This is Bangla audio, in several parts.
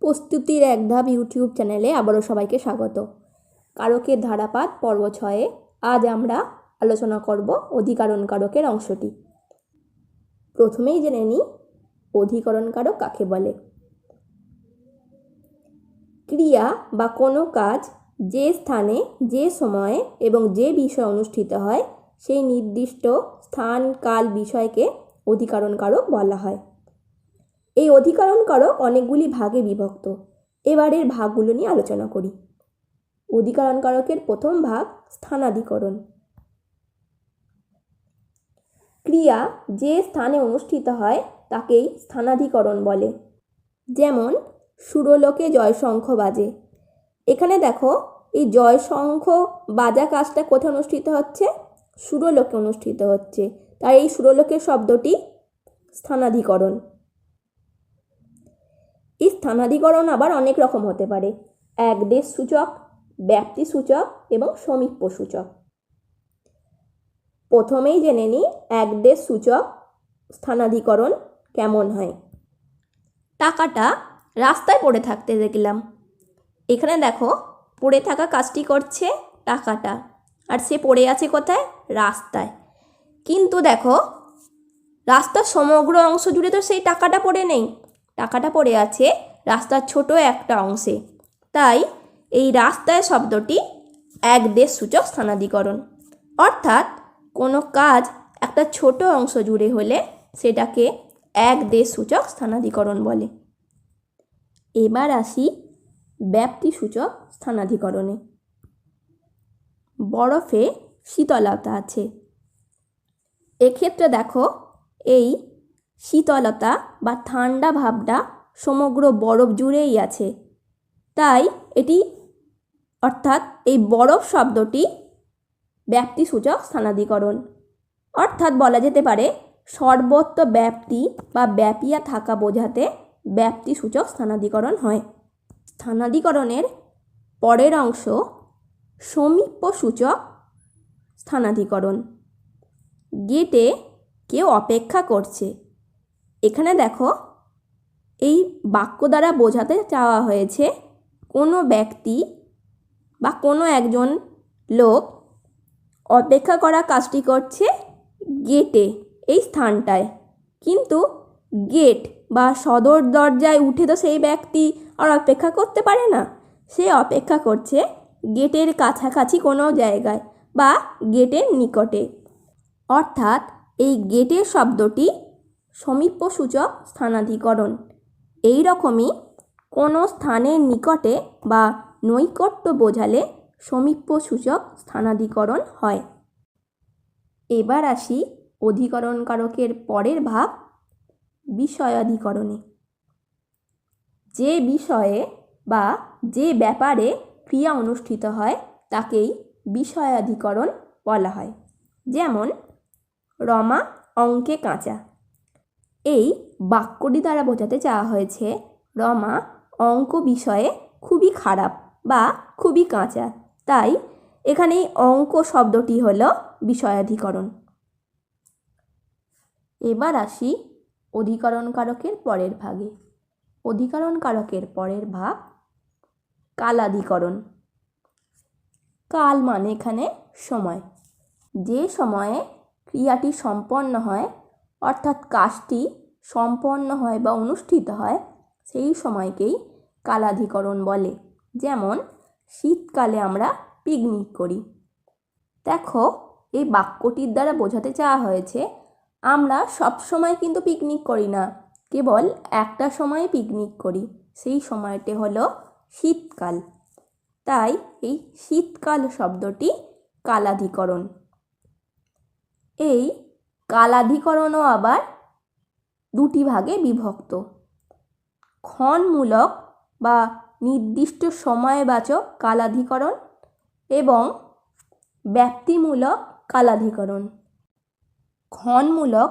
প্রস্তুতির এক ধাপ ইউটিউব চ্যানেলে আবারও সবাইকে স্বাগত। কারকের ধারাপাত পর্ব ছয়ে আজ আমরা আলোচনা করব অধিকরণ কারকের অংশটি। প্রথমেই জেনে নিই অধিকরণ কারক কাকে বলে। ক্রিয়া বা কোনো কাজ যে স্থানে, যে সময়ে এবং যে বিষয় অনুষ্ঠিত হয়, সেই নির্দিষ্ট স্থান, কাল বিষয়কে অধিকরণ কারক বলা হয়। এই অধিকরণ কারক অনেকগুলি ভাগে বিভক্ত। এবারের ভাগগুলো নিয়ে আলোচনা করি। অধিকরণ কারকের প্রথম ভাগ স্থানাধিকরণ। ক্রিয়া যে স্থানে অনুষ্ঠিত হয় তাকেই স্থানাধিকরণ বলে। যেমন, সুরলোকে জয়শঙ্খ বাজে। এখানে দেখো, এই জয়শঙ্খ বাজা কাজটা কোথায় অনুষ্ঠিত হচ্ছে? সুরলোকে অনুষ্ঠিত হচ্ছে। তাই এই সুরলোকের শব্দটি স্থানাধিকরণ। স্থানাধিকরণ আবার অনেক রকম হতে পারে। এক দেশ সূচক, ব্যাপ্তি সূচক এবং সমীপ্য সূচক। প্রথমেই জেনে নিই এক দেশ সূচক স্থানাধিকরণ কেমন হয়। টাকাটা রাস্তায় পড়ে থাকতে দেখলাম। এখানে দেখো, পড়ে থাকা কাজটি করছে টাকাটা, আর সে পড়ে আছে কোথায়? রাস্তায়। কিন্তু দেখো, রাস্তার সমগ্র অংশ জুড়ে তো সেই টাকাটা পড়ে নেই। টাকাটা পড়ে আছে রাস্তার ছোট একটা অংশে। তাই এই রাস্তায় শব্দটি এক দেশ সূচক স্থানাধিকরণ। অর্থাৎ কোনো কাজ একটা ছোট অংশ জুড়ে হলে সেটাকে এক দেশ সূচক স্থানাধিকরণ বলে। এবার আসি ব্যাপ্তি সূচক স্থানাধিকরণে। বরফে শীতলতা আছে। এক্ষেত্রে দেখো এই শীতলতা বা ঠান্ডা ভাবটা সমগ্র বরফ জুড়েই আছে। তাই এটি, অর্থাৎ এই বরফ শব্দটি, ব্যাপ্তিসূচক স্থানাধিকরণ। অর্থাৎ বলা যেতে পারে সর্বত্র ব্যাপ্তি বা ব্যাপিয়া থাকা বোঝাতে ব্যাপ্তিসূচক স্থানাধিকরণ হয়। স্থানাধিকরণের পরের অংশ সমীপ্য সূচক স্থানাধিকরণ। গেটে কেউ অপেক্ষা করছে। এখানে দেখো এই বাক্য দ্বারা বোঝাতে চাওয়া হয়েছে কোনো ব্যক্তি বা কোনো একজন লোক অপেক্ষা করা কাজটি করছে গেটে, এই স্থানটায়। কিন্তু গেট বা সদর দরজায় উঠে তো সেই ব্যক্তি আর অপেক্ষা করতে পারে না। সে অপেক্ষা করছে গেটের কাছাকাছি কোনো জায়গায় বা গেটের নিকটে। অর্থাৎ এই গেটের শব্দটি সমীপ্য সূচক স্থানাধিকরণ। এই রকমই কোনো স্থানের নিকটে বা নৈকট্য বোঝালে সমীপ্য সূচক স্থানাধিকরণ হয়। এবার আসি অধিকরণ কারকের পরের ভাগ, বিষয়াধিকরণে। যে বিষয়ে বা যে ব্যাপারে ক্রিয়া অনুষ্ঠিত হয়, তাকেই বিষয়াধিকরণ বলা হয়। যেমন, রমা অঙ্কে কাঁচা। এই বাক্যটি দ্বারা বোঝাতে চাওয়া হয়েছে, রমা অঙ্ক বিষয়ে খুবই খারাপ বা খুবই কাঁচা। তাই এখানে এই অঙ্ক শব্দটি হলো বিষয়াধিকরণ। এবার আসি অধিকরণ কারকের পরের ভাগে। অধিকরণ কারকের পরের ভাগ কালাধিকরণ। কাল মানে এখানে সময়। যে সময়ে ক্রিয়াটি সম্পন্ন হয় অর্থাৎ কাজটি সম্পন্ন হয় বা অনুষ্ঠিত হয় সেই সময়কেই কালাধিকরণ বলে। যেমন, শীতকালে আমরা পিকনিক করি। দেখো, এই বাক্যটির দ্বারা বোঝাতে চাওয়া হয়েছে, আমরা সব সময় কিন্তু পিকনিক করি না, কেবল একটা সময়ে পিকনিক করি, সেই সময়টি হলো শীতকাল। তাই এই শীতকাল শব্দটি কালাধিকরণ। এই কালাধিকরণও আবার দুটি ভাগে বিভক্ত। ক্ষণমূলক বা নির্দিষ্ট সময়বাচক কালাধিকরণ এবং ব্যাপ্তিমূলক কালাধিকরণ। ক্ষণমূলক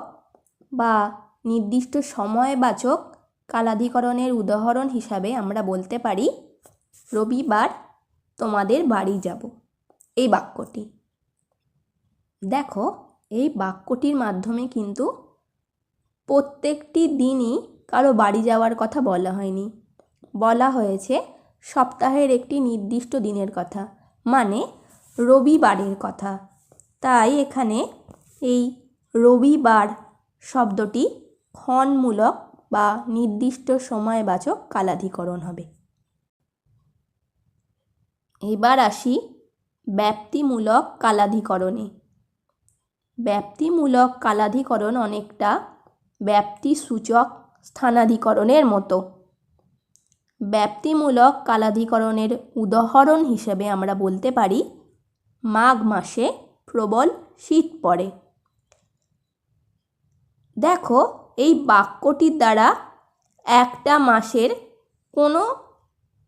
বা নির্দিষ্ট সময়বাচক কালাধিকরণের উদাহরণ হিসাবে আমরা বলতে পারি, রবিবার তোমাদের বাড়ি যাব। এই বাক্যটি। দেখো এই বাক্যটির মাধ্যমে কিন্তু প্রত্যেকটি দিনই কারও বাড়ি যাওয়ার কথা বলা হয়নি। বলা হয়েছে, সপ্তাহের একটি নির্দিষ্ট দিনের কথা মানে রবিবারের কথা। তাই এখানে এই রবিবার শব্দটি ক্ষণমূলক বা নির্দিষ্ট সময়বাচক কালাধিকরণ হবে। এবার আসি ব্যাপ্তিমূলক কালাধিকরণে। ব্যাপ্তিমূলক কালাধিকরণ অনেকটা ব্যাপ্তিসূচক স্থানাধিকরণের মতো। ব্যাপ্তিমূলক কালাধিকরণের উদাহরণ হিসেবে আমরা বলতে পারি, মাঘ মাসে প্রবল শীত পড়ে। দেখো, এই বাক্যটির দ্বারা একটা মাসের কোনো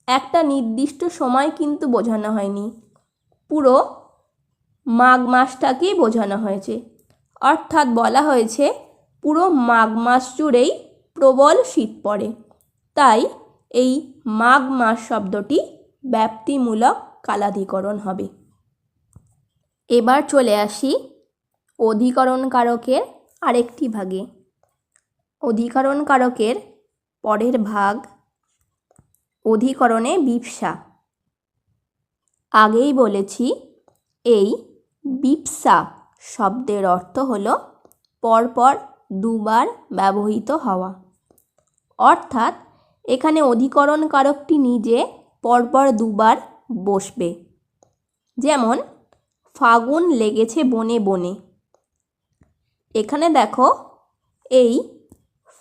একটা নির্দিষ্ট সময় কিন্তু বোঝানো হয়নি। পুরো মাঘ মাসটাকেই বোঝানো হয়েছে। অর্থাৎ বলা হয়েছে, পুরো মাঘ মাস জুড়েই প্রবল শীত পড়ে। তাই এই মাঘ মাস শব্দটি ব্যাপ্তিমূলক কালাধিকরণ হবে। এবার চলে আসি অধিকরণ কারকের আরেকটি ভাগে। অধিকরণ কারকের পরের ভাগ অধিকরণে বিপসা আগেই বলেছি, এই বিপসা শব্দের অর্থ হল পরপর দুবার ব্যবহৃত হওয়া। অর্থাৎ এখানে অধিকরণ কারকটি নিজে পরপর দুবার বসবে। যেমন, ফাগুন লেগেছে বনে বনে। এখানে দেখো, এই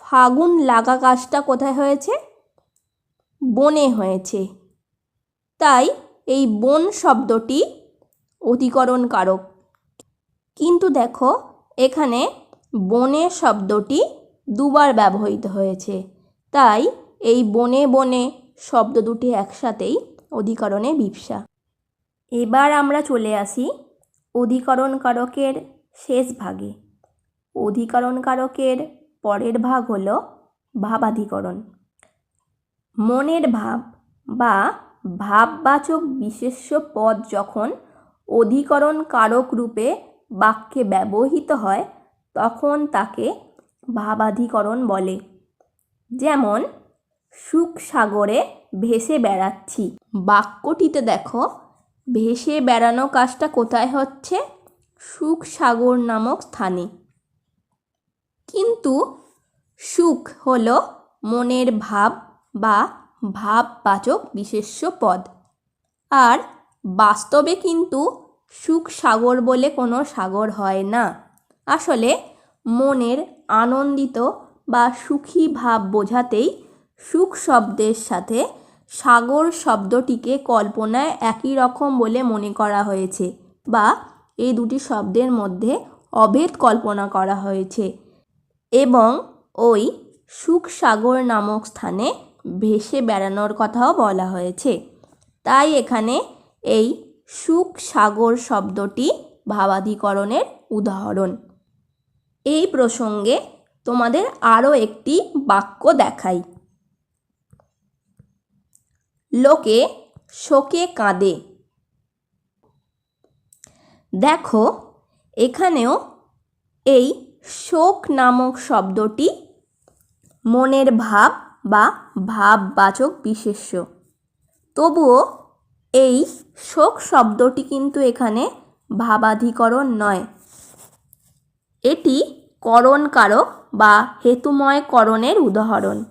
ফাগুন লাগা গাছটা কোথায় হয়েছে? বনে হয়েছে। তাই এই বন শব্দটি অধিকরণ কারক কিন্তু দেখো, এখানে বনে শব্দটি দুবার ব্যবহৃত হয়েছে। তাই এই বনে বনে শব্দ দুটি একসাথেই অধিকরণে বিপসা এবার আমরা চলে আসি অধিকরণ কারকের শেষ ভাগে। অধিকরণ কারকের পরের ভাগ হল ভাবাধিকরণ। মনের ভাব বা ভাববাচক বিশেষ্য পদ যখন অধিকরণ কারক রূপে বাক্যে ব্যবহৃত হয়, তখন তাকে ভাবাধিকরণ বলে। যেমন, সুখ সাগরে ভেসে বেড়াচ্ছি। বাক্যটিতে দেখো, ভেসে বেড়ানো কাজটা কোথায় হচ্ছে? সুখ সাগর নামক স্থানে। কিন্তু সুখ হল মনের ভাব বা ভাববাচক বিশেষ্য পদ। আর বাস্তবে কিন্তু সুখ সাগর বলে কোনো সাগর হয় না। আসলে মনের আনন্দিত বা সুখী ভাব বোঝাতেই সুখ শব্দের সাথে সাগর শব্দটিকে কল্পনায় একই রকম বলে মনে করা হয়েছে বা এই দুটি শব্দের মধ্যে অভেদ কল্পনা করা হয়েছে এবং ওই সুখ সাগর নামক স্থানে ভেসে বেড়ানোর কথাও বলা হয়েছে। তাই এখানে এই সুখ সাগর শব্দটি ভাবাধিকরণের উদাহরণ। এই প্রসঙ্গে তোমাদের আরও একটি বাক্য দেখাই। লোকে শোকে কাঁদে। দেখো, এখানেও এই শোক নামক শব্দটি মনের ভাব বা ভাববাচক বিশেষ্য। তবুও এই শোক শব্দটি কিন্তু এখানে ভাবাধিকরণ নয়। এটি করণকারক বা হেতুময় করণের উদাহরণ।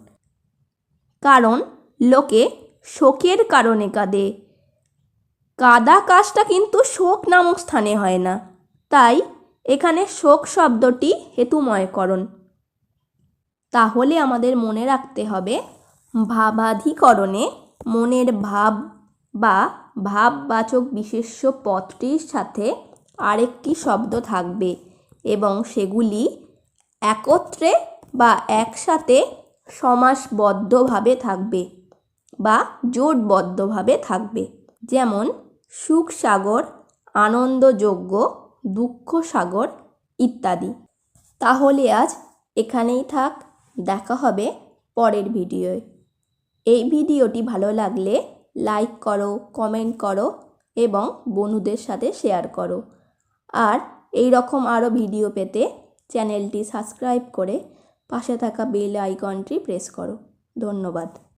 কারণ লোকে শোকের কারণে কাঁদে। কাদা কাজটা কিন্তু শোক নামক স্থানে হয় না। তাই এখানে শোক শব্দটি হেতুময়করণ। তাহলে আমাদের মনে রাখতে হবে, ভাবাধিকরণে মনের ভাব বা ভাববাচক বিশেষ্য পদটির সাথে আরেকটি শব্দ থাকবে এবং সেগুলি একত্রে বা একসাথে সমাসবদ্ধভাবে থাকবে বা জোটবদ্ধভাবে থাকবে। যেমন সুখ সাগর আনন্দযোগ্য দুঃখ সাগর ইত্যাদি। তাহলে আজ এখানেই থাক, দেখা হবে পরের ভিডিওয়। এই ভিডিওটি ভালো লাগলে লাইক করো কমেন্ট করো এবং বন্ধুদের সাথে শেয়ার করো। আর এই রকম আরও ভিডিও পেতে চ্যানেলটি সাবস্ক্রাইব করে পাশে থাকা বেল আইকনটি প্রেস করো। ধন্যবাদ।